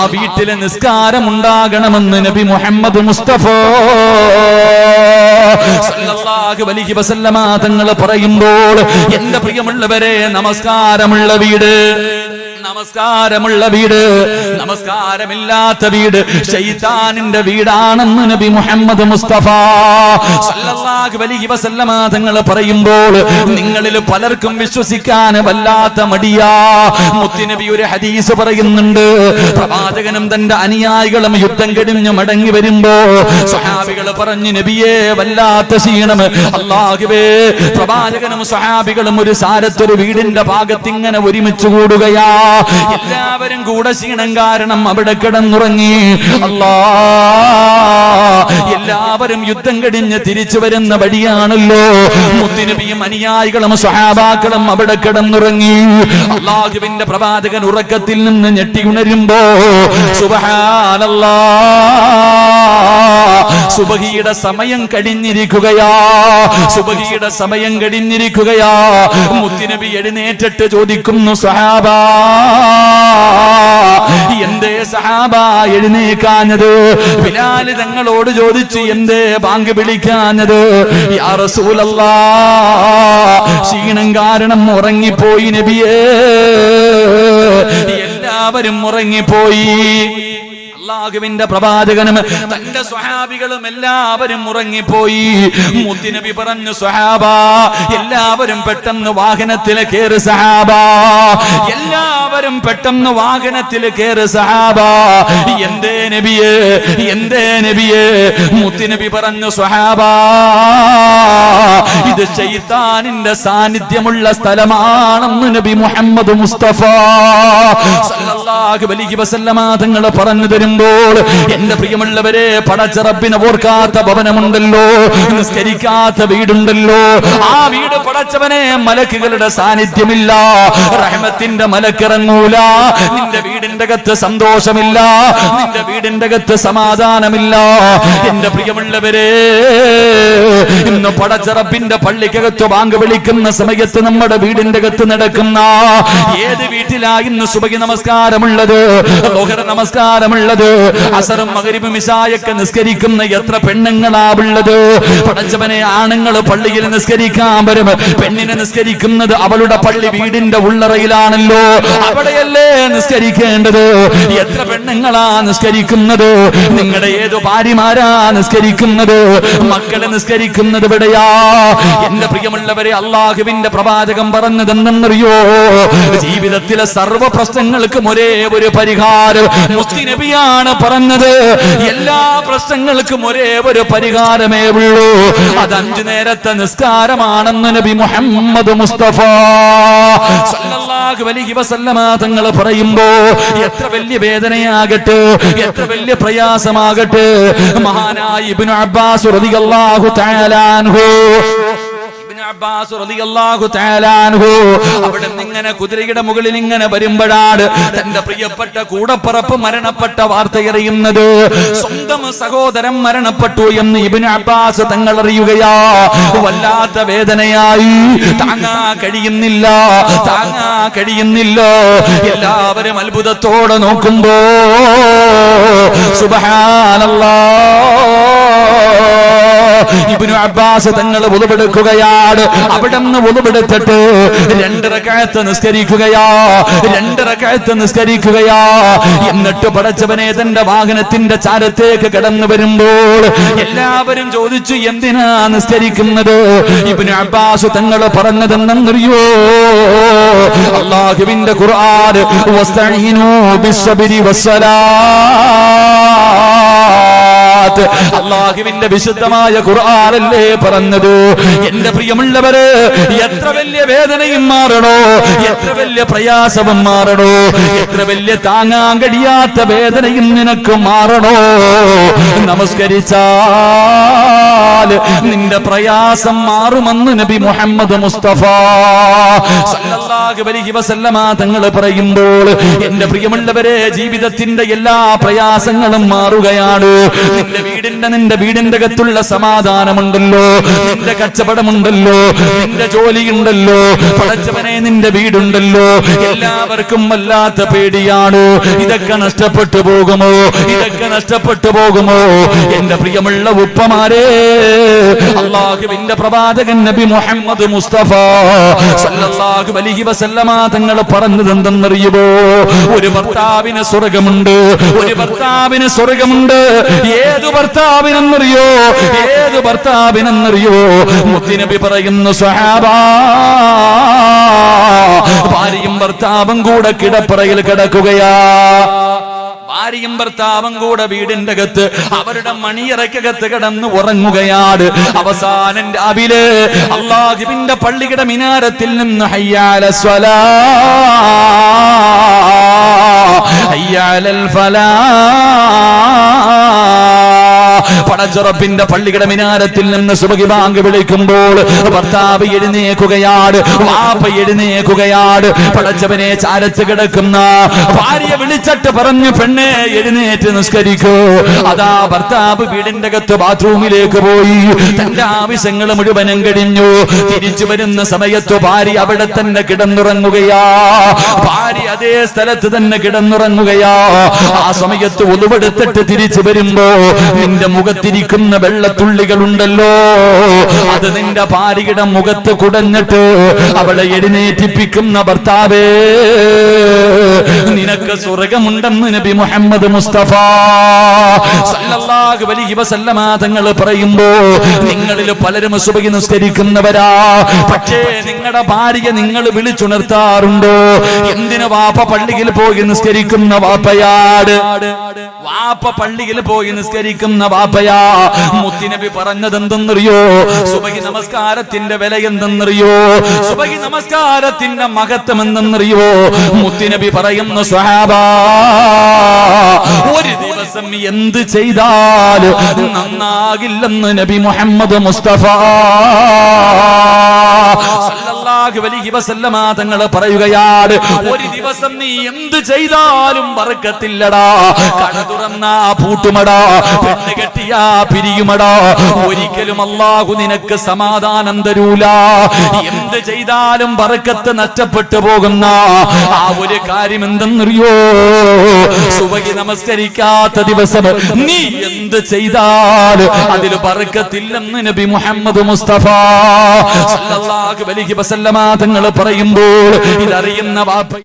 ആ വീട്ടിലെ നിസ്കാരം ഉണ്ടാകണമെന്ന് നബി മുഹമ്മദ് മുസ്തഫ. തങ്ങൾ പറയുമ്പോൾ എന്റെ പ്രിയമുള്ളവരെ നമസ്കാരമുള്ള വീട്. നമസ്കാരമുള്ള വീട്. നമസ്കാരമില്ലാത്ത വീട് ശൈത്താനിന്റെ വീടാണെന്ന് നബി മുഹമ്മദ് മുസ്തഫ. സല്ലല്ലാഹു അലൈഹി വസല്ലമ തങ്ങൾ പറയുമ്പോൾ നിങ്ങളിൽ പലർക്കും വിശ്വസിക്കാൻ വല്ലാത്ത മടിയാ. മുത്തുനബി ഒരു ഹദീസ് പറയുന്നുണ്ട്. പ്രവാചകനും തന്റെ അനുയായികളും യുദ്ധം കഴിഞ്ഞ് മടങ്ങി വരുമ്പോ സഹാബികൾ പറഞ്ഞു നബിയെ വല്ലാത്ത ക്ഷീണം. അള്ളാഹുവേ പ്രവാചകനും സഹാബികളും ഒരു സാരത്തൊരു വീടിന്റെ ഭാഗത്ത് ഇങ്ങനെ ഒരുമിച്ച് കൂടുകയാ. എല്ലാവരും കൂടെ ക്ഷീണം കാരണം അവിടെ കിടന്നുറങ്ങി. അല്ലാ എല്ലാവരും യുദ്ധം കഴിഞ്ഞ് തിരിച്ചു വരുന്ന വഴിയാണല്ലോ. മുത്തിനുബിയും അനുയായികളും സ്വഹാബാക്കളും അവിടെ കിടന്നുറങ്ങി. അള്ളാഹുവിന്റെ പ്രവാചകൻ ഉറക്കത്തിൽ നിന്ന് ഞെട്ടി ഉണരുമ്പോ സുബഹാനല്ലാ സുബഹിയുടെ സമയം കഴിഞ്ഞിരിക്കുകയാ. സുബഹിയുടെ സമയം കഴിഞ്ഞിരിക്കുകയാ. മുത്തിനബി എഴുന്നേറ്റിട്ട് ചോദിക്കുന്നു സഹാബ എന്തേ സഹാബ എഴുന്നേക്കാഞ്ഞത്? ബിലാൽ തങ്ങളോട് ചോദിച്ചു എന്തേ ബാങ്ക് വിളിക്കാഞ്ഞത്? ക്ഷീണം കാരണം ഉറങ്ങിപ്പോയി നബിയേ. എല്ലാവരും ഉറങ്ങിപ്പോയി. അള്ളാഹുവിന്റെ പ്രവാചകനും തന്റെ സ്വഹാബികളും എല്ലാവരും ഉറങ്ങിപ്പോയി. മുത്തിനബി പറഞ്ഞു സ്വഹാബ എല്ലാവരും പെട്ടെന്ന് വാഹനത്തിൽ കയറി സഹാബ എല്ലാവരും പെട്ടെന്ന് വാഹനത്തിൽ കയറി സഹാബ എന്തേ നബിയെ എന്തേ നബിയെ? മുത്തിനബി പറഞ്ഞു സ്വഹാബ ഇത് ശൈത്താനിന്റെ സാന്നിധ്യമുള്ള സ്ഥലമാണെന്ന് നബി മുഹമ്മദ് മുസ്തഫ. സല്ലല്ലാഹു അലൈഹി വസല്ലമ തങ്ങൾ പറഞ്ഞു തരുമ്പോൾ എന്റെ പ്രിയമുള്ളവരെ പടച്ച റബ്ബിനെ ഓർക്കാത്ത ഭവനമുണ്ടല്ലോ നിസ്കരിക്കാത്ത വീടുണ്ടല്ലോ. ആ വീട് പടച്ചവനെ മലക്കുകളുടെ സാന്നിധ്യമില്ല. റഹ്മത്തിന്റെ മലക്കിറങ്ങൂല നിന്റെ വീടിന്റെ അകത്ത് സന്തോഷമില്ല. നിന്റെ വീടിന്റെ അകത്ത് സമാധാനമില്ല. എന്റെ പ്രിയമുള്ളവരെ ഇന്ന് പടച്ച റബ്ബിന്റെ പള്ളിക്കകത്ത് ബാങ്ക് വിളിക്കുന്ന സമയത്ത് നമ്മുടെ വീടിന്റെ അകത്ത് നടക്കുന്ന ഏത് വീട്ടിലാ ഇന്ന് സുബകി നമസ്കാരമുള്ളത്? ലോഹര അസറും മകരിബും ഇശായൊക്കെ നിസ്കരിക്കുന്ന എത്ര പെണ്ണുങ്ങളാവുള്ളത് പടച്ചവനെ ആണുങ്ങൾ പള്ളിയിൽ നിസ്കരിക്കാൻ വരും. പെണ്ണിനെ നിസ്കരിക്കുന്നത് അവളുടെ പള്ളി വീടിന്റെ ഉള്ളറയിലാണല്ലോ. അവിടെയല്ലേ നിസ്കരിക്കേണ്ടത്? എത്ര പെണ്ണുങ്ങളാ നിസ്കരിക്കുന്നത്? നിങ്ങളുടെ ഏതോ ഭാര്യമാരാ നിസ്കരിക്കുന്നത്? മക്കളെ നിസ്കരിക്കുന്നത് ഇവിടെയാ എന്റെ പ്രിയമുള്ളവരെ അള്ളാഹുവിന്റെ പ്രവാചകം പറഞ്ഞത് എന്തെന്നറിയോ ജീവിതത്തിലെ സർവ പ്രശ്നങ്ങൾക്കും ഒരേ ഒരു പരിഹാരം. മുസ്തി നബിയാണ് പറഞ്ഞത്. എല്ലാ പ്രശ്നങ്ങൾക്കും ഒരേ ഒരു പരിഹാരമേ ഉള്ളൂ. അത് അഞ്ചു നേരത്തെ നിസ്കാരമാണെന്ന് നബി മുഹമ്മദ് മുസ്തഫ. തങ്ങൾ പറയുമ്പോ എത്ര വലിയ വേദനയാകട്ടെ എത്ര വലിയ പ്രയാസമാകട്ടെ. മഹാനായ ഇബ്നു അബ്ബാസ് റളിയല്ലാഹു തആല അൻഹു അബ്ബാസ് അവിടെ ഇങ്ങനെ കുതിരയുടെ മുകളിൽ ഇങ്ങനെ വരുമ്പോഴാണ് തന്റെ പ്രിയപ്പെട്ട കൂടപ്പറപ്പ് മരണപ്പെട്ട വാർത്ത അറിയുന്നത് സ്വന്തം സഹോദരൻ മരണപ്പെട്ടു എന്ന് ഇബ്നു അബ്ബാസ് തങ്ങൾ അറിയുകയാ വല്ലാത്ത വേദനയായി. താങ്ങാ കഴിയുന്നില്ല. താങ്ങാ കഴിയുന്നില്ല. എല്ലാവരും അത്ഭുതത്തോടെ നോക്കുമ്പോ സുബ്ഹാനല്ലാഹ് ഇബ്നു അബ്ബാസ് തങ്ങൾ ഉളവെടുക്കുകയാണ്. അവിടെ നിന്ന് ഉളവെടുത്തിട്ട് രണ്ടരക്കാലത്ത് നിസ്കരിക്കുകയാ. രണ്ടരക്കാലത്ത് നിസ്കരിക്കുകയാ. എന്നിട്ട് പടച്ചവനെ തന്റെ വാഹനത്തിന്റെ ചാരത്തേക്ക് കടന്നു വരുമ്പോൾ എല്ലാവരും ചോദിച്ചു എന്തിനാ നിസ്കരിക്കുന്നത്? ഇബ്നു അബ്ബാസ് തങ്ങൾ പറഞ്ഞതെന്നറിയോ അള്ളാഹുവിന്റെ ഖുർആൻ വസ്തഈനു ബിസ്സബ്രി വസ്സലാ. സ്വലാത്ത് അള്ളാഹുവിന്റെ വിശുദ്ധമായ ഖുർആനല്ലേ പറഞ്ഞത്? എന്റെ പ്രിയമുള്ളവര് എത്ര വലിയ വേദനയും മാറണോ? എത്ര വലിയ പ്രയാസവും മാറണോ? എത്ര വലിയ താങ്ങാൻ കഴിയാത്ത വേദനയും നിനക്ക് മാറണോ? നമസ്കരിച്ചാൽ നിന്റെ പ്രയാസം മാറുമെന്ന് നബി മുഹമ്മദ് മുസ്തഫ തങ്ങൾ പറയുമ്പോൾ എന്റെ പ്രിയമുള്ളവരെ ജീവിതത്തിന്റെ എല്ലാ പ്രയാസങ്ങളും മാറുകയാണ്. നിന്റെ വീടിന്റെ നിന്റെ വീടിന്റെ അകത്തുള്ള സമാധാനമുണ്ടല്ലോ. നിന്റെ കച്ചവടമുണ്ടല്ലോ. നിന്റെ ജോലിയുണ്ടല്ലോ. പടച്ചവനെ നിന്റെ വീടുണ്ടല്ലോ. എല്ലാവർക്കും വല്ലാത്ത പേടിയാണ്. ഇതൊക്കെ നഷ്ടപ്പെട്ടു പോകുമോ? ഇതൊക്കെ നഷ്ടപ്പെട്ടു പോകുമോ? എന്റെ പ്രിയമുള്ള ഉപ്പമാരെ അള്ളാഹുവിന്റെ പ്രവാചകൻ നബി മുഹമ്മദ് മുസ്തഫ. സല്ലല്ലാഹു അലൈഹി വസല്ലമ തങ്ങൾ പറഞ്ഞത് എന്തെന്നറിയുമോ ഒരു ഭർത്താവിന് സ്വർഗമുണ്ട് ഒരു ഭർത്താവിന് സ്വർഗമുണ്ട്. ഏത് ഭർത്താവിനെന്നറിയോ? ഏത് ഭർത്താവിനെന്നറിയോ? മുത്തിനബി പറയുന്നു സ്വഹാബാ ഭാര്യയും ഭർത്താവും കൂടെ കിടപ്പറയിൽ കിടക്കുകയാ. ഭാര്യയും ഭർത്താവും കൂടെ വീടിന്റെ അകത്ത് അവരുടെ മണിയറക്കകത്ത് കിടന്ന് ഉറങ്ങുകയാണ്. അവസാനം രാവിലെ അള്ളാഹുവിന്റെ പള്ളിയുടെ മിനാരത്തിൽ നിന്ന് ഹയ്യാല സ്വലാ. ഹയ്യാലൽ ഫലാ. പടച്ചുറപ്പിന്റെ പള്ളിയുടെ മിനാരത്തിൽ നിന്ന് സുബഹി ബാങ്ക് വിളിക്കുമ്പോൾ ഭർത്താവ് എഴുന്നേക്കുകയാണ് വാപ്പ എഴുന്നേക്കുകയാണ് പടച്ചവനെ ചാരത്ത് കിടക്കുന്ന ഭാര്യ വിളിച്ചിട്ട് പറഞ്ഞു പെണ്ണെ എഴുന്നേറ്റ് നിസ്കരിക്കൂ. അതാ ഭർത്താവ് വീടിന്റെ അകത്ത് ബാത്റൂമിലേക്ക് പോയി. തന്റെ ആവശ്യങ്ങൾ മുഴുവനും കഴിഞ്ഞു. തിരിച്ചു വരുന്ന സമയത്ത് ഭാര്യ അവിടെ തന്നെ കിടന്നുറങ്ങുകയാ. ഭാര്യ അതേ സ്ഥലത്ത് തന്നെ കിടന്നുറങ്ങുകയാ. ആ സമയത്ത് ഒതുവെടുത്തിട്ട് തിരിച്ചു വരുമ്പോ നിന്റെ മുഖത്തിരിക്കുന്ന വെള്ളത്തുള്ളികളുണ്ടല്ലോ. അത് നിന്റെ ഭാര്യയുടെ മുഖത്ത് കുടഞ്ഞിട്ട് അവളെ എഴുന്നേറ്റിപ്പിക്കുന്ന ഭർത്താവേ. നിനക്ക് സ്വർഗമുണ്ടെന്ന് നബി മുഹമ്മദ് മുസ്തഫ. സല്ലല്ലാഹു അലൈഹി വസല്ലമ തങ്ങൾ പറയുമ്പോ നിങ്ങളിൽ പലരും സുബഹി നിസ്കരിക്കുന്നവരാ. പക്ഷേ നിങ്ങളുടെ ഭാര്യ നിങ്ങൾ വിളിച്ചുണർത്താറുണ്ടോ? എന്തിനു വാപ്പ പള്ളിയിൽ പോയി നിസ്കരിക്കുന്ന വാപ്പയാട്? വാപ്പ പള്ളിയിൽ പോയി നിസ്കരിക്കുന്ന വാപ്പയാ. മുത്തിനബി പറഞ്ഞത് എന്തെന്നറിയോ സുബഹി നമസ്കാരത്തിന്റെ വില എന്തെന്നറിയോ? സുബഹി നമസ്കാരത്തിന്റെ മഹത്വം എന്തെന്നറിയോ? മുത്തിനബി പറയുന്ന സ്വഹാബാ ഒരു ദിവസം എന്ത് ചെയ്താലും നന്നാകില്ലെന്ന് നബി മുഹമ്മദ് മുസ്തഫ. തങ്ങൾ പറയുകയാണ് ഒരു ദിവസം നീ എന്ത് ചെയ്താലും ബർക്കത്തില്ലടാ കട തുറന്നാ പൂട്ടുമടാ പെണ്ണ് കെട്ടിയാ പിരിയുമടാ. ഒരിക്കലും അള്ളാഹു നിനക്ക് സമാധാനം തരൂല. എന്ത് ചെയ്താലും ബർക്കത്ത് നഷ്ടപ്പെട്ടു പോകുന്ന ആ ഒരു കാര്യം എന്തെന്നറിയോ? സുബഹി നമസ്കരിക്കാത്ത ദിവസം നീ എന്ത് ചെയ്താലും അതിൽ പറക്കത്തില്ലെന്ന് നബി മുഹമ്മദ് മുസ്തഫ സല്ലല്ലാഹു അലൈഹി വസല്ലമ തങ്ങൾ പറയുമ്പോൾ ഇതറിയുന്ന വാപ്പ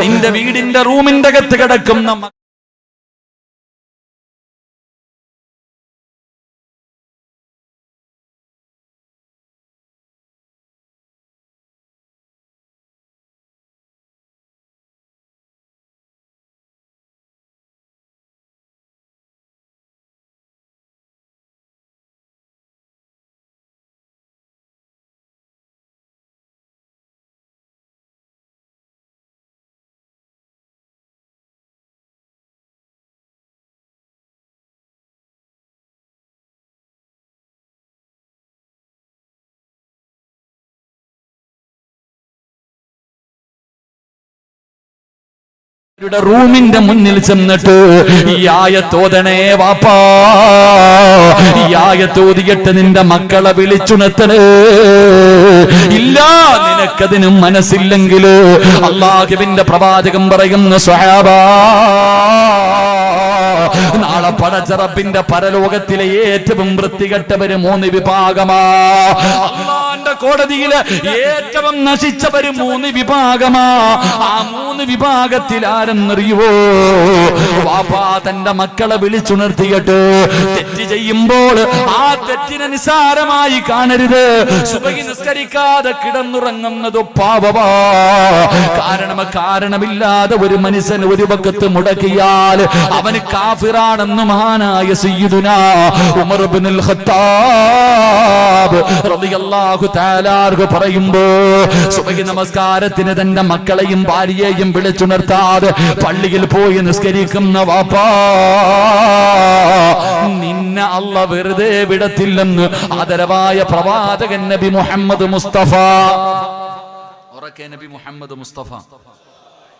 നിന്റെ വീടിന്റെ റൂമിന്റെ അകത്ത് കിടക്കുന്ന റൂമിന്റെ മുന്നിൽ ചെന്നിട്ട് ഈ ആയത്തോതണേ വാപ്പാ ഈ ആയത്തോതിയിട്ട് നിന്റെ മക്കളെ വിളിച്ചുണർത്തണേ. ഇല്ല നിനക്കതിന് മനസ്സില്ലെങ്കിൽ അള്ളാഹുവിന്റെ പ്രവാചകം പറയുന്ന സ്വഹാബാ നാളെ പടച്ചറപ്പിന്റെ പരലോകത്തിലെ ഏറ്റവും വൃത്തികെട്ടവര് മൂന്ന് വിഭാഗമാ. കോടതിയിൽ ഏറ്റവും നശിച്ചവര് മൂന്ന് വിഭാഗമാ. ആ മൂന്ന് വിഭാഗത്തിൽ ആരെന്നറിയുവോ? വാപ്പാ തന്റെ മക്കളെ വിളിച്ചുണർത്തിയിട്ട് തെറ്റ് ചെയ്യുമ്പോൾ ആ തെറ്റിനെ നിസാരമായി കാണരുത്. സുബഹി നിസ്കരിക്കാതെ കിടന്നുറങ്ങുന്നത് പാവവാ കാരണം കാരണമില്ലാതെ ഒരു മനുഷ്യൻ ഒരു പക്കത്ത് മുടക്കിയാൽ അവന് കാഫിറാണെന്ന് മഹാനായ സയ്യിദുന ഉമർ ഇബ്നുൽ ഖത്താബ് റളിയല്ലാഹു തആലാർഹു പറയുമ്പോ സുബഹി നമസ്കാരത്തിന് തന്റെ മക്കളെയും ഭാര്യയെയും വിളിച്ചുണർത്താതെ പള്ളിയിൽ പോയി നിസ്കരിക്കുന്ന വാപ്പാ നിന്നെ അല്ല വെറുതെ വിടത്തില്ലെന്ന് ആദരവായ പ്രവാചകൻ നബി മുഹമ്മദ് മുസ്തഫ. ഉറക്കെ നബി മുഹമ്മദ് മുസ്തഫ.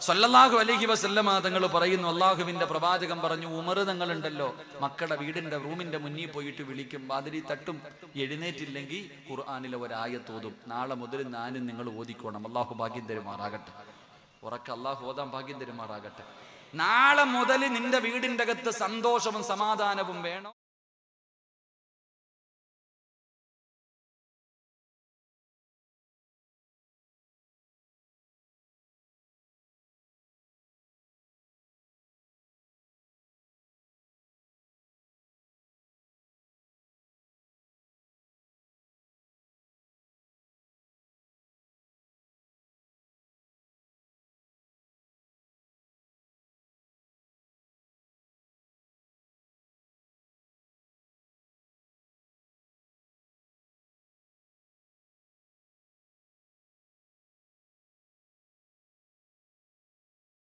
സല്ലല്ലാഹു അലഹി വസല്ലമ തങ്ങൾ പറയുന്നു അള്ളാഹുവിന്റെ പ്രവാചകം പറഞ്ഞു ഉമർ തങ്ങളുണ്ടല്ലോ മക്കളുടെ വീടിന്റെ റൂമിന്റെ മുന്നിൽ പോയിട്ട് വിളിക്കും വാതിരി തട്ടും എഴുന്നേറ്റില്ലെങ്കിൽ ഖുർആാനിലെ ഒരായത്തോതും നാളെ മുതൽ ഞാനും നിങ്ങൾ ഓതിക്കോണം അള്ളാഹു ഭാഗ്യം തരുമാറാകട്ടെ. ഉറക്ക അള്ളാഹു ഓതാൻ ഭാഗ്യം തരുമാറാകട്ടെ. നാളെ മുതൽ നിന്റെ വീടിന്റെ അകത്ത് സന്തോഷവും സമാധാനവും വേണം.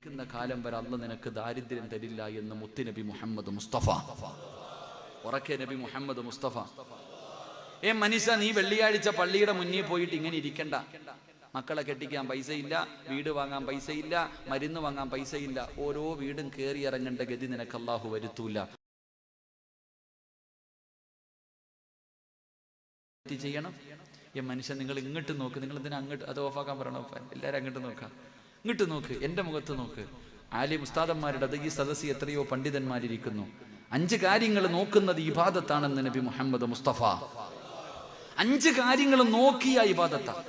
ക്കുന്ന കാലം വരെ അല്ല നിനക്ക് ദാരിദ്ര്യം തരില്ല എന്ന് മുത്തുനബി മുഹമ്മദ് മുസ്തഫ. ഉറക്കെ നബി മുഹമ്മദ് മുസ്തഫ. ഏ മനുഷ്യ നീ വെള്ളിയാഴ്ച പള്ളിയുടെ മുന്നിൽ പോയിട്ട് ഇങ്ങനെ ഇരിക്കണ്ട. മക്കളെ കെട്ടിക്കാൻ പൈസയില്ല വീട് വാങ്ങാൻ പൈസയില്ല മരുന്ന് വാങ്ങാൻ പൈസയില്ല. ഓരോ വീടും കയറി ഇറങ്ങേണ്ട ഗതി നിനക്ക് അള്ളാഹു വരുത്തൂല. ചെയ്യണം? ഈ മനുഷ്യൻ നിങ്ങൾ ഇങ്ങോട്ട് നോക്ക്. നിങ്ങൾ എന്തിനാ അങ്ങോട്ട് അത് ഓഫാക്കാൻ പറയണോ എല്ലാവരും അങ്ങോട്ട് നോക്കാം. ഇങ്ങോട്ട് നോക്ക് എന്റെ മുഖത്ത് നോക്ക്. ആലി മുസ്താദന്മാരുടെ ഈ സദസ്സിൽ എത്രയോ പണ്ഡിതന്മാരിരിക്കുന്നു. അഞ്ച് കാര്യങ്ങൾ നോക്കുന്നത് ഇബാദത്താണെന്ന് നബി മുഹമ്മദ് മുസ്തഫ. അഞ്ച് കാര്യങ്ങൾ നോക്കിയ ഇബാദത്താണ്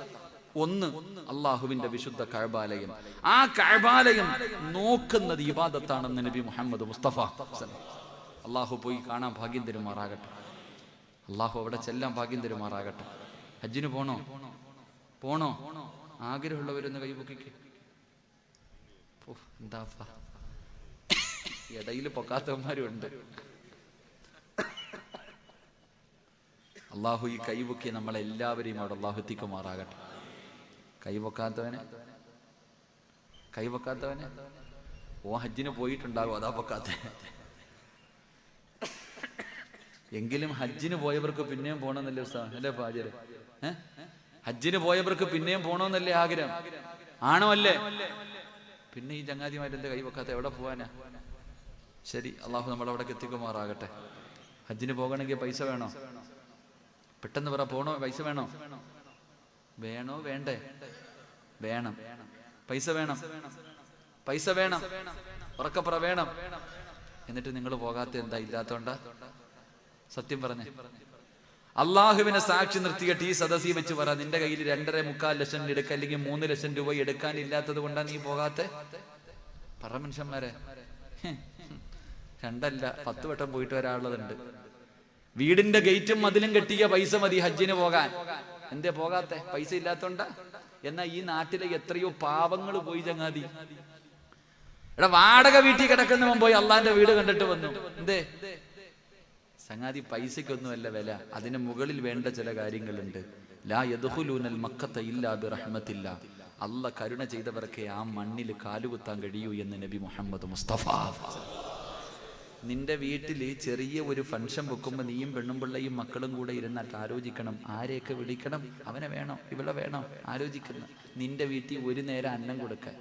ഒന്ന് അള്ളാഹുവിന്റെ വിശുദ്ധ കഴബാലയം. ആ കഴബാലയം നോക്കുന്നത് ഇബാദത്താണെന്ന് നബി മുഹമ്മദ് മുസ്തഫ. അള്ളാഹു പോയി കാണാൻ ഭാഗ്യം തരുമാറാകട്ടെ. അള്ളാഹു അവിടെ ചെല്ലാൻ ഭാഗ്യം തരുമാറാകട്ടെ. ഹജ്ജിന് പോണോ? പോണോ? ആഗ്രഹമുള്ളവരൊന്ന് കൈപൊക്കിക്ക് എന്താപ്പാ ഇടയിൽ പൊക്കാത്തവന്മാരും ഉണ്ട് അള്ളാഹു ഈ കൈപൊക്കി നമ്മളെല്ലാവരെയും അവിടെ അള്ളാഹു എത്തിക്കുമാറാകട്ടെ. കൈപൊക്കാത്തവനെ കൈവൊക്കാത്തവനെ? ഓ ഹജ്ജിന് പോയിട്ടുണ്ടാകും അതാ പൊക്കാത്ത. എങ്കിലും ഹജ്ജിന് പോയവർക്ക് പിന്നെയും പോകണമെന്നല്ലേ ഉസ്താദ് അല്ലേ പാചര് ഹജ്ജിന് പോയവർക്ക് പിന്നെയും പോകണമെന്നല്ലേ ആഗ്രഹം? ആണോ അല്ലേ? പിന്നെ ഈ ചങ്ങാതിമാരെന്റെ കൈ വെക്കാത്ത എവിടെ പോവാനാ? ശരി അള്ളാഹു നമ്മളവിടെ എത്തിക്കുമാറാകട്ടെ. ഹജ്ജിന് പോകണമെങ്കിൽ പൈസ വേണോ? പെട്ടെന്ന് പറ പോണോ? പൈസ വേണോ? വേണോ വേണ്ടേ? വേണം. പൈസ വേണം. പൈസ വേണം. ഉറക്കപ്പുറ വേണം. എന്നിട്ട് നിങ്ങൾ പോകാത്ത എന്താ ഇല്ലാത്തോണ്ട? സത്യം പറഞ്ഞേ. അള്ളാഹുവിനെ സാക്ഷി നിർത്തിയിട്ട് ഈ സദസ്സി വെച്ച് പറ നിന്റെ കയ്യിൽ രണ്ടര മുക്കാൽ ലക്ഷം എടുക്ക അല്ലെങ്കിൽ മൂന്ന് ലക്ഷം രൂപ എടുക്കാനില്ലാത്തത് കൊണ്ടാ നീ പോകാത്തെ? പറ മനുഷ്യന്മാരെ. രണ്ടല്ല പത്ത് വട്ടം പോയിട്ട് വരാനുള്ളതുണ്ട് വീടിന്റെ ഗേറ്റും മതിലും കെട്ടിയ പൈസ മതി ഹജ്ജിന് പോകാൻ. എന്തേ പോകാത്തെ? പൈസ ഇല്ലാത്തോണ്ട? എന്നാ ഈ നാട്ടിലെ എത്രയോ പാവങ്ങൾ പോയി ചങ്ങാതി. എടാ വാടക വീട്ടിൽ കിടക്കുന്നവൻ പോയി അള്ളാന്റെ വീട് കണ്ടിട്ട് വന്നു. എന്തേ? സംഗാതി പൈസയ്ക്കൊന്നുമല്ല വില. അതിന് മുകളിൽ വേണ്ട ചില കാര്യങ്ങളുണ്ട്. ലാ യദ്ഖുലൂനൽ മക്കത്ത ഇല്ലാ ബിറഹ്മത്തില്ല. അല്ല കരുണ ചെയ്തവർക്ക് ആ മണ്ണിൽ കാലുകുത്താൻ കഴിയൂ എന്ന് നബി മുഹമ്മദ് മുസ്തഫ. നിന്റെ വീട്ടിൽ ചെറിയ ഒരു ഫംഗ്ഷൻ വെക്കുമ്പോൾ നീയും പെണ്ണും പിള്ളയും മക്കളും കൂടെ ഇരുന്നിട്ട് ആലോചിക്കണം. ആരെയൊക്കെ വിളിക്കണം? അവനെ വേണോ ഇവളെ വേണോ. ആലോചിക്കണം നിന്റെ വീട്ടിൽ ഒരു നേരം അന്നം കൊടുക്കാൻ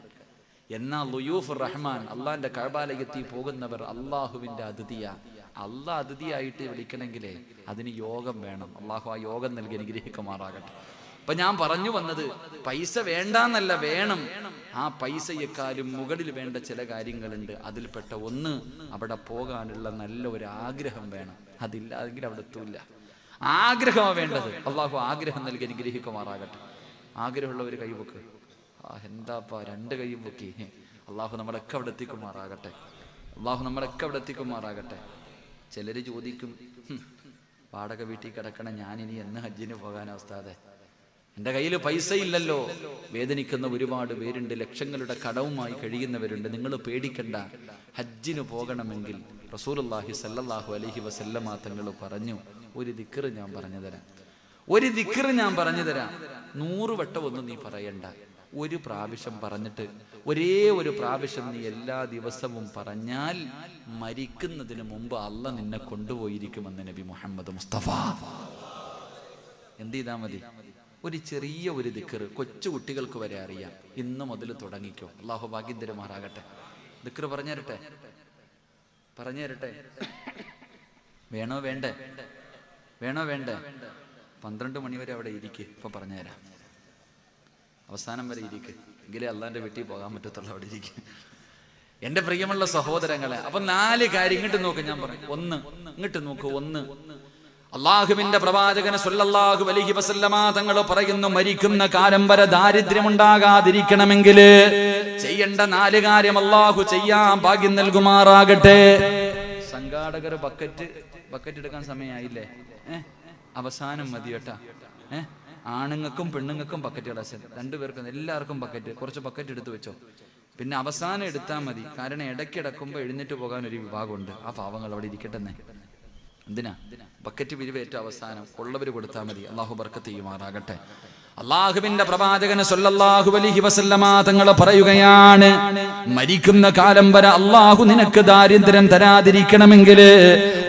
എന്നാ ലുയൂഫ് റഹ്മാൻ അള്ളാന്റെ കഴബാലയത്തിൽ പോകുന്നവർ അള്ളാഹുവിന്റെ അതിഥിയ. അള്ളാഹ് അതിഥിയായിട്ട് വിളിക്കണമെങ്കിലേ അതിന് യോഗം വേണം. അള്ളാഹു ആ യോഗം നൽകി അനുഗ്രഹിക്കുമാറാകട്ടെ. അപ്പൊ ഞാൻ പറഞ്ഞു വന്നത് പൈസ വേണ്ടാന്നല്ല വേണം. ആ പൈസയെക്കാളും മുകളിൽ വേണ്ട ചില കാര്യങ്ങളുണ്ട്. അതിൽപ്പെട്ട ഒന്ന് അവിടെ പോകാനുള്ള നല്ല ഒരു ആഗ്രഹം വേണം. അതില്ലാതെങ്കിൽ അവിടെ എത്തൂല ആഗ്രഹമാണ് വേണ്ടത്. അള്ളാഹു ആഗ്രഹം നൽകി അനുഗ്രഹിക്കുമാറാകട്ടെ. ആഗ്രഹമുള്ള ഒരു കൈവക്ക് ആ എന്താപ്പാ രണ്ട് കൈയും പൊക്കി? അള്ളാഹു നമ്മളൊക്കെ അവിടെ എത്തിക്കുമാറാകട്ടെ. അള്ളാഹു നമ്മളൊക്കെ അവിടെ എത്തിക്കുമാറാകട്ടെ. ചിലര് ചോദിക്കും "ഹും, വാടക വീട്ടിൽ കിടക്കണ ഞാൻ ഇനി എന്ന് ഹജ്ജിന് പോകാൻ അവസ്ഥാതെ എന്റെ കയ്യിൽ പൈസ ഇല്ലല്ലോ വേദനിക്കുന്ന ഒരുപാട് പേരുണ്ട് ലക്ഷങ്ങളുടെ കടവുമായി കഴിയുന്നവരുണ്ട്. നിങ്ങൾ പേടിക്കണ്ട. ഹജ്ജിന് പോകണമെങ്കിൽ റസൂലുള്ളാഹി സല്ലാഹു അലഹി വസല്ലമ തങ്ങൾ പറഞ്ഞു ഒരു ദിക്കറ് ഞാൻ പറഞ്ഞു തരാം. ഒരു ദിക്കറ് ഞാൻ പറഞ്ഞു തരാം. നൂറ് വട്ടം ഒന്നും നീ പറയണ്ട. ഒരു പ്രാവശ്യം പറഞ്ഞിട്ട് ഒരേ ഒരു പ്രാവശ്യം നീ എല്ലാ ദിവസവും പറഞ്ഞാൽ മരിക്കുന്നതിന് മുമ്പ് അല്ല നിന്നെ കൊണ്ടുപോയിരിക്കുമെന്ന് നബി മുഹമ്മദ് മുസ്തഫ. എന്ത് ചെയ്താൽ മതി? ഒരു ചെറിയ ഒരു ദിക്കർ കൊച്ചു കുട്ടികൾക്ക് വരെ അറിയാം. ഇന്ന് മുതൽ തുടങ്ങിക്കോ. അള്ളാഹു ഭാഗ്യം തരുമാറാകട്ടെ ദിക്കറ് പറഞ്ഞു തരട്ടെ പറഞ്ഞു തരട്ടെ വേണോ വേണ്ടേ? വേണോ വേണ്ടേ? പന്ത്രണ്ട് മണിവരെ അവിടെ ഇരിക്കുക ഇപ്പൊ പറഞ്ഞുതരാം. അവസാനം വരെ ഇരിക്കും. എങ്കിലേ അള്ളാന്റെ വീട്ടിൽ പോകാൻ പറ്റത്തുള്ളൂ അവിടെ ഇരിക്കും. എന്റെ പ്രിയമുള്ള സഹോദരങ്ങളെ അപ്പൊ നാല് കാര്യം ഇങ്ങോട്ട് നോക്ക് ഞാൻ പറയും. ഒന്ന് ഇങ്ങോട്ട് നോക്ക് ഒന്ന്. അള്ളാഹുവിന്റെ പ്രവാചകന് സല്ലല്ലാഹു അലൈഹി വസല്ലമ തങ്ങൾ പറയുന്നു മരിക്കുന്ന കാലം വരെ ദാരിദ്ര്യമുണ്ടാകാതിരിക്കണമെങ്കിൽ ചെയ്യേണ്ട നാല് കാര്യം അള്ളാഹു ചെയ്യാൻ ഭാഗ്യം നൽകുമാറാകട്ടെ. സംഘാടകർ ബക്കറ്റ് ബക്കറ്റ് എടുക്കാൻ സമയമായില്ലേ? അവസാനം മതി കേട്ടാ. ഏ? ആണുങ്ങൾക്കും പെണ്ണുങ്ങൾക്കും ബക്കറ്റ് കളശൻ രണ്ടുപേർക്കും എല്ലാവർക്കും ബക്കറ്റ് കുറച്ച് ബക്കറ്റ് എടുത്തു വെച്ചോ. പിന്നെ അവസാനം എടുത്താൽ മതി. കാരണം ഇടയ്ക്കിടക്കുമ്പോൾ എഴുന്നേറ്റ് പോകാൻ ഒരു വിഭാഗമുണ്ട്. ആ പാവങ്ങൾ അവിടെ ഇരിക്കട്ടെന്നേ. എന്തിനാ? ബക്കറ്റ് പിരിവേറ്റ അവസാനം ഉള്ളവർ കൊടുത്താൽ മതി. അള്ളാഹു ബർക്കത്ത് ചെയ്യുമാറാകട്ടെ. അള്ളാഹുവിന്റെ പ്രവാചകന് സൊല്ലാഹു അലൈഹി വസല്ലമ തങ്ങൾ പറയുകയാണ് മരിക്കുന്ന കാലം വരെ അള്ളാഹു നിനക്ക് ദാരിദ്ര്യം തരാതിരിക്കണമെങ്കിൽ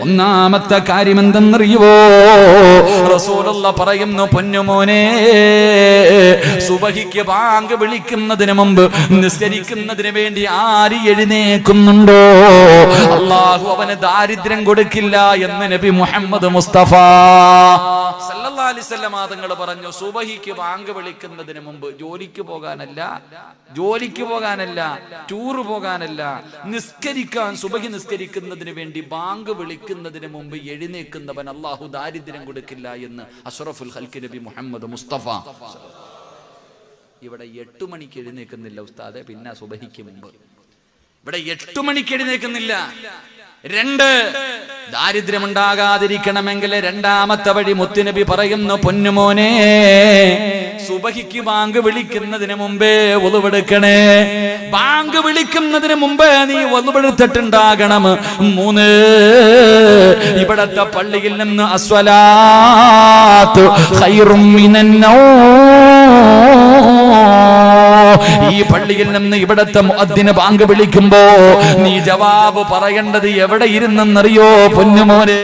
ഒന്നാമത്തെ കാര്യം എന്തെന്നറിയുവോ? റസൂലുള്ള പറയുന്നു പൊന്നുമോനെ സുബഹിക്ക് ബാങ്ക് വിളിക്കുന്നതിന് മുമ്പ് നിസ്കരിക്കുന്നതിന് വേണ്ടി ആര് എഴുന്നേക്കുന്നുണ്ടോ? അള്ളാഹു അവന് ദാരിദ്ര്യം കൊടുക്കില്ല എന്ന് നബി മുഹമ്മദ് മുസ്തഫ സല്ലല്ലാഹി അലൈഹി വസല്ലമ തങ്ങൾ പറഞ്ഞു സുബഹിക്ക് ബാങ്ക് വിളിക്കുന്നതിന് മുമ്പ് ജോലിക്ക് പോകാനല്ല ജോലിക്ക് പോകാനല്ല ടൂറ് പോകാനല്ല നിസ്കരിക്കാൻ സുബഹി നിസ്കരിക്കുന്നതിന് വേണ്ടി ബാങ്ക് വിളിക്കുന്നതിന് മുമ്പ് എഴുന്നേക്കുന്നവൻ അള്ളാഹു ദാരിദ്ര്യം കൊടുക്കില്ല എന്ന് അഷറഫുൽ ഹൽക്കി നബി മുഹമ്മദ് മുസ്തഫ. ഇവിടെ എട്ടു മണിക്ക് എഴുന്നേക്കുന്നില്ല ഉസ്താദെ പിന്നെ സുബഹിക്ക് മുമ്പ്. ഇവിടെ എട്ടു മണിക്ക് എഴുന്നേക്കുന്നില്ല രണ്ട്. ദാരിദ്ര്യമുണ്ടാകാതിരിക്കണമെങ്കിൽ രണ്ടാമത്തെ വഴി മുത്തുനബി പറയുന്നു പൊന്നുമോനെ സുബഹിക്ക് ബാങ്ക് വിളിക്കുന്നതിന് മുമ്പേ ഒതുവെടുക്കണേ ബാങ്ക് വിളിക്കുന്നതിന് മുമ്പേ നീ ഒതുവെടുത്തിട്ടുണ്ടാകണം മൂന്ന് ഇവിടത്തെ പള്ളിയിൽ നിന്ന് അസ്വലാത്ത് മിനന്നൗ ഈ പള്ളിയിൽ നിന്ന് ഇവിടത്തെ മുഅദ്ദിന് ബാങ്ക് വിളിക്കുമ്പോ നീ ജവാബ് പറയേണ്ടത് എവിടെ ഇരുന്നെന്നറിയോ പൊന്നുമോനെ?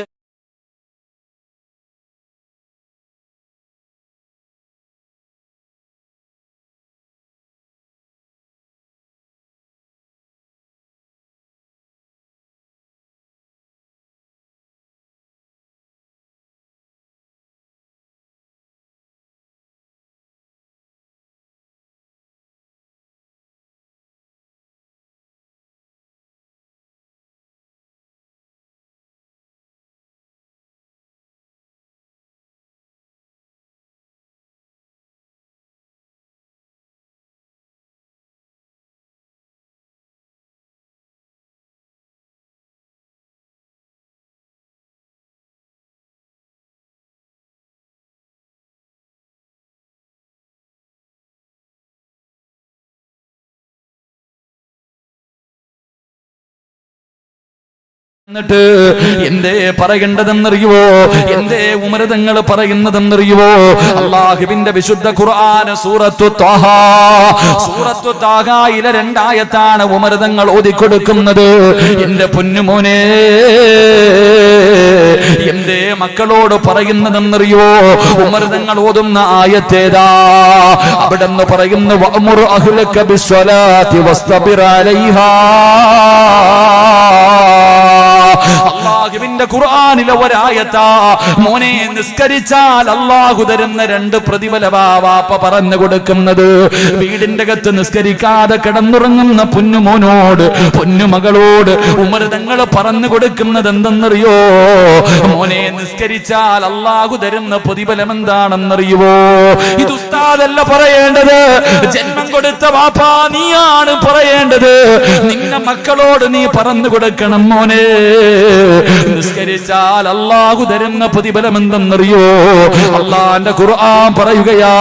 എന്നിട്ട് എന്തേ പറയേണ്ടതെന്നറിയുവോ എന്തേ ഉമരതങ്ങൾ പറയുന്നതെന്നറിയുവോ? അള്ളാഹുവിന്റെ വിശുദ്ധ ഖുർആന സൂറത്തു സൂറത്തു താഹായില രണ്ടായത്താണ് ഉമരതങ്ങൾ ഓതിക്കൊടുക്കുന്നത്. എന്റെ പൊന്നുമോനെ എന്തേ മക്കളോട് പറയുന്നതെന്നറിയോ ഉമരതങ്ങൾ ഓതുന്ന ആയത്തേതാ. അവിടെ നിന്ന് പറയുന്നു വഅ്മുർ അഹ്ലക ബിസ്വലാത്തി വസ്തബിർ അലൈഹാ. അള്ളാഹുവിന്റെ ഖുർആാനിലെ ഒരായത്താ. മോനെ നിസ്കരിച്ചാൽ അള്ളാഹു തരുന്ന രണ്ട് പ്രതിഫലവാ വാപ്പ പറഞ്ഞു കൊടുക്കുന്നത്. വീടിന്റെ അകത്ത് നിസ്കരിക്കാതെ കിടന്നുറങ്ങുന്ന പൊന്നുമോനോട് പൊന്നുമകളോട് ഉമർ തങ്ങൾ പറഞ്ഞു കൊടുക്കുന്നത് എന്തെന്നറിയോ? മോനെ നിസ്കരിച്ചാൽ അള്ളാഹു തരുന്ന പ്രതിഫലം എന്താണെന്നറിയുവോ? ഇത് ഉസ്താദല്ല പറയേണ്ടത്. ജന്മം കൊടുത്ത വാപ്പാ നീയാണ് പറയേണ്ടത്. നിന്നെ മക്കളോട് നീ പറഞ്ഞു കൊടുക്കണം മോനെ. നിസ്കരിച്ചാൽ അള്ളാഹു തരുന്ന പ്രതിഫലം എന്തെന്നറിയോ അള്ളാന്റെ ഖുർആൻ പറയുകയാ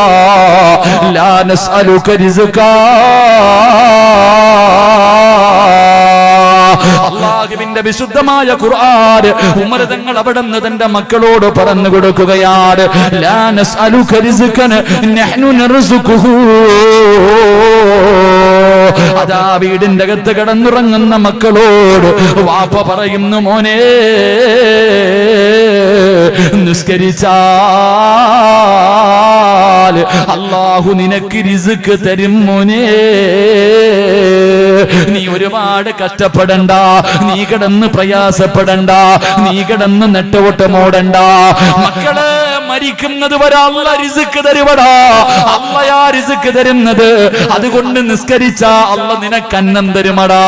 ലാ നസ്അലുക റിസ്കാ. അള്ളാഹുവിന്റെ വിശുദ്ധമായ ഖുർആൻ ഉമർ തങ്ങൾ അവിടെ നിന്ന് തന്റെ മക്കളോട് പറഞ്ഞു കൊടുക്കുകയാണ് ലാ നസ്അലുക റിസ്കൻ നഹ്നു നർസുഖുഹു. അതാ വീടിന്റെ അകത്ത് കിടന്നുറങ്ങുന്ന മക്കളോട് വാപ്പ പറയുന്നു മോനെ നിസ്കരിച്ചാൽ അള്ളാഹു നിനക്ക് രിസുക്ക് തരും മോനെ. നീ ഒരുപാട് കഷ്ടപ്പെടണ്ട നീ കിടന്ന് പ്രയാസപ്പെടണ്ട നീ കിടന്ന് നെട്ടോട്ടമോടണ്ട. മക്കൾ മരിക്കുന്നത് വരെ അല്ല രിസുക്ക് തരുവടാ. അല്ലയാ തരുന്നത്. അതുകൊണ്ട് നിസ്കരിച്ച അല്ല നിനക്കന്നം തരുമടാ.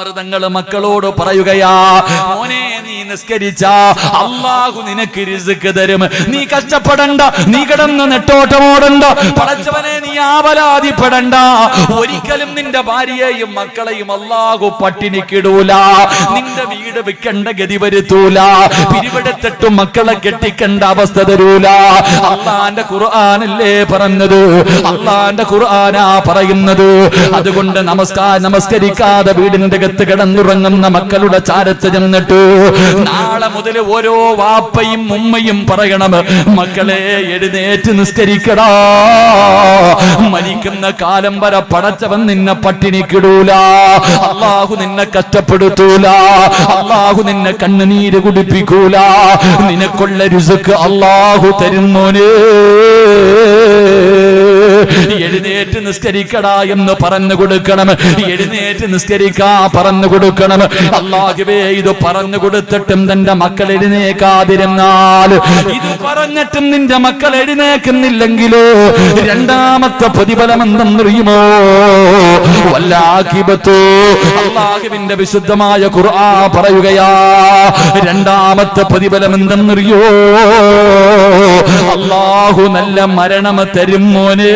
മൃതങ്ങൾ മക്കളോട് പറയുകയാ മോനെ നീ നിസ്കരിച്ച അള്ളാഹു നിനക്ക് രിസുക്ക് തരും. നീ കഷ്ടപ്പെടണ്ട നീ കിടന്ന് നെട്ടോട്ടമോടണ്ട. പടച്ചവനെ നീ ആവലാതിപ്പെടണ്ട. ഒരിക്കലും നിന്റെ ഭാര്യയെയും മക്കളെയും അള്ളാഹു പട്ടിണിക്കിടൂല. നിന്റെ വീട് വിൽക്കേണ്ട ഗതി വരുത്തൂല. പിരിവെടുത്തിട്ടും മക്കളെ കെട്ടിക്കണ്ട അവസ്ഥ തരൂല. അള്ളാന്റെ ഖുർആാനല്ലേ പറഞ്ഞത്? അള്ളാന്റെ ഖുർആാനാ പറയുന്നത്? അതുകൊണ്ട് നമസ്കാരം നമസ്കരിക്കാതെ വീടിന്റെ അകത്ത് കിടന്നുറങ്ങുന്ന മക്കളുടെ ചാരത്ത് ചെന്നിട്ട് നാളെ മുതൽ ഓരോ വാപ്പയും ഉമ്മയും പറയണം മക്കളെ എഴുന്നേറ്റ് നിസ്കരിക്കടാ. മരിക്കുന്ന കാലം വരെ പടച്ചവൻ നിന്നെ പട്ടിണിക്കിടൂല അള്ളാഹു നിന്നെ കഷ്ടപ്പെടുത്തൂല. അള്ളാഹു നിന്നെ കണ്ണുനീര് കുടിപ്പിക്കൂല. നിനക്കുള്ള രുസുക്ക് അള്ളാഹു തരുന്നോനേ. എഴുന്നേറ്റ് നിസ്കരിക്കടാ എന്ന് പറഞ്ഞു കൊടുക്കണം. എഴുന്നേറ്റ് നിസ്കരിക്കാ പറഞ്ഞു കൊടുക്കണം. അള്ളാഹുവേ ഇത് പറഞ്ഞു കൊടുത്തിട്ടും തന്റെ മക്കൾ എഴുന്നേക്കാതിരുന്നാൽ ഇത് പറഞ്ഞിട്ടും നിന്റെ മക്കൾ എഴുന്നേക്കുന്നില്ലെങ്കിലോ? രണ്ടാമത്തെ പ്രതിഫലം എന്തെന്നറിയുമോ വല്ലാക്കിബത്തോ അള്ളാഹുവിന്റെ വിശുദ്ധമായ ഖുർആ പറയുകയാ രണ്ടാമത്തെ പ്രതിഫലം എന്തെന്നറിയോ അള്ളാഹു നല്ല മരണം തരും മോനെ.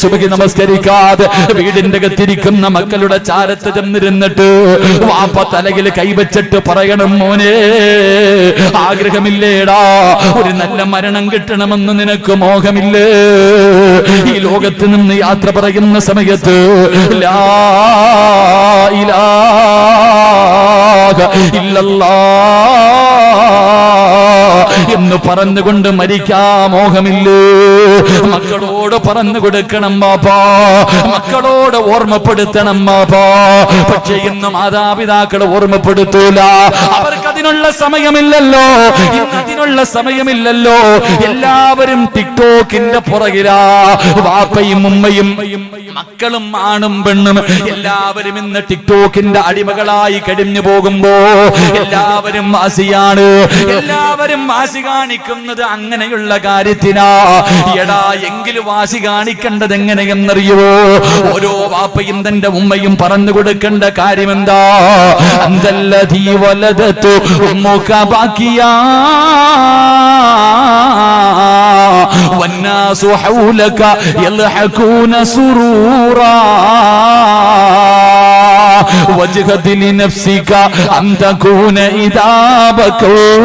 സുബഹി നമസ്കരിക്കാതെ വീടിന്റെ അകത്തിരിക്കുന്ന മക്കളുടെ ചാരത്ത് ചെന്നിരുന്നിട്ട് വാപ്പ തലകിൽ കൈവച്ചിട്ട് പറയണം മോനെ ആഗ്രഹമില്ലേടാ ഒരു നല്ല മരണം കിട്ടണമെന്ന് നിനക്ക് മോഹമില്ലേ? ഈ ലോകത്ത് നിന്ന് യാത്ര പറയുന്ന സമയത്ത് ലാ എന്ന് പറഞ്ഞുകൊണ്ട് മരിക്കാ മോഹമില്ലേ? മക്കളോട് പറഞ്ഞു കൊടുക്കണം ബാപ്പാ. മക്കളോട് ഓർമ്മപ്പെടുത്തണം ബാപ്പാ. പക്ഷേ ഇന്ന് മാതാപിതാക്കൾ ഓർമ്മപ്പെടുത്തൂല. അവർക്ക് അതിനുള്ള സമയമില്ലല്ലോ. അതിനുള്ള സമയമില്ലല്ലോ. എല്ലാവരും ടിക്ടോക്കിന്റെ പുറകിലാ. വാപ്പയും ഉമ്മയും മക്കളും ആണും പെണ്ണും എല്ലാവരും ഇന്ന് ടിക്ടോക്കിന്റെ അടിമകളായി കഴിഞ്ഞു പോകുമ്പോ എല്ലാവരും വാസിയാണ് എല്ലാവരും വാസി കാണിക്കുന്നത് അങ്ങനെയുള്ള കാര്യത്തിനാ എടാ എങ്കിലും വാസി കാണിക്കേണ്ടത് എങ്ങനെയെന്നറിയുവോ ഓരോ വാപ്പയും തന്റെ ഉമ്മയും പറഞ്ഞു കൊടുക്കേണ്ട കാര്യം എന്താ അന്തല്ലതീ വലതത്തു ഉമ്മുക ബാക്കിയാ والناس حولك يضحكون سرورا وجهد لنفسك أن تكون إذا بكوا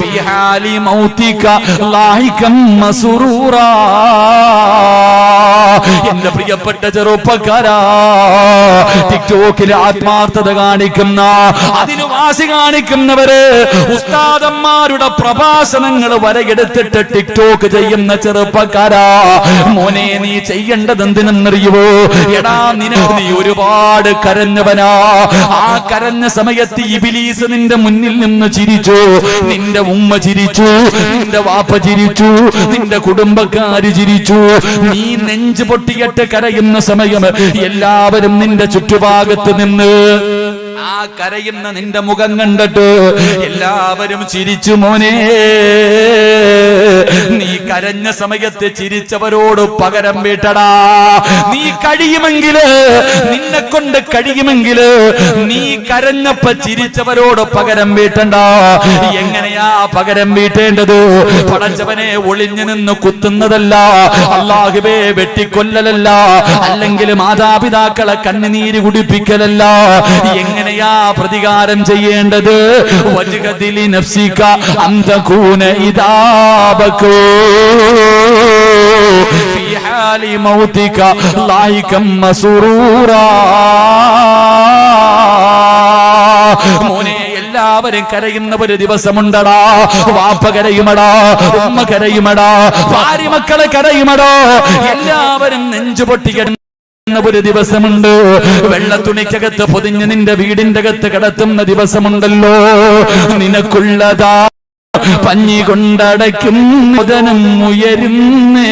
في حال موتك لاحقا مسرورا എന്റെ പ്രിയപ്പെട്ട ചെറുപ്പക്കാരാ ടിക്ടോക്കിൽ ആത്മാർത്ഥത കാണിക്കുന്ന അതിന് വാശി കാണിക്കുന്നവര് ഉസ്താദന്മാരുടെ പ്രഭാഷണങ്ങൾ വരയെടുത്തിട്ട് ടിക്ടോക്ക് ചെയ്യുന്ന ചെറുപ്പക്കാരാ. മോനെ നീ ചെയ്യേണ്ടത് എന്തിനെന്നറിയുവോ എടാ നിനക്ക് നീ ഒരുപാട് കരഞ്ഞവനാ. ആ കരഞ്ഞ സമയത്ത് ഇബിലീസ് നിന്റെ മുന്നിൽ നിന്ന് ചിരിച്ചു. നിന്റെ ഉമ്മ ചിരിച്ചു. നിന്റെ വാപ്പ ചിരിച്ചു. നിന്റെ കുടുംബക്കാര് ചിരിച്ചു. നീ നെഞ്ച് പൊട്ടിയിട്ട് കരയുന്ന സമയം എല്ലാവരും നിന്റെ ചുറ്റുഭാഗത്ത് നിന്ന് ആ കരയുന്ന നിന്റെ മുഖം കണ്ടിട്ട് എല്ലാവരും ചിരിച്ചു മോനെ. നീ കരഞ്ഞ സമയത്ത് ചിരിച്ചവരോട് പകരം വീട്ടടാ. നീ കഴിയുമെങ്കിൽ നിന്നെ കൊണ്ട് കഴിയുമെങ്കിൽ നീ കരഞ്ഞപ്പ ചിരിച്ചവരോട് പകരം വീട്ടണ്ട. എങ്ങനെയാ പകരം വീട്ടേണ്ടത്? പടച്ചവനെ ഒളിഞ്ഞു നിന്ന് കുത്തുന്നതല്ല. അള്ളാഹുബേ വെട്ടിക്കൊല്ലലല്ല. അല്ലെങ്കിൽ മാതാപിതാക്കളെ കണ്ണുനീര് കുടിപ്പിക്കലല്ല. എങ്ങനെയാ പ്രതികാരം ചെയ്യേണ്ടത്? അന്തകൂന ഹാലി മൗതിക മോനെ എല്ലാവരും കരയുന്ന ഒരു ദിവസമുണ്ടടാ. വാപ്പ കരയുമടാ ഉമ്മ കരയുമടാ ഭാര്യ മക്കളെ കരയുമടോ. എല്ലാവരും നെഞ്ചു പൊട്ടിക്കണം ഒരു ദിവസമുണ്ട്. വെള്ള തുണിക്കകത്ത് പൊതിഞ്ഞ് നിന്റെ വീടിന്റെ അകത്ത് കിടത്തുന്ന ദിവസമുണ്ടല്ലോ. നിനക്കുള്ളതാ പഞ്ഞി കൊണ്ടടയ്ക്കും മുതനം ഉയരുന്നേ.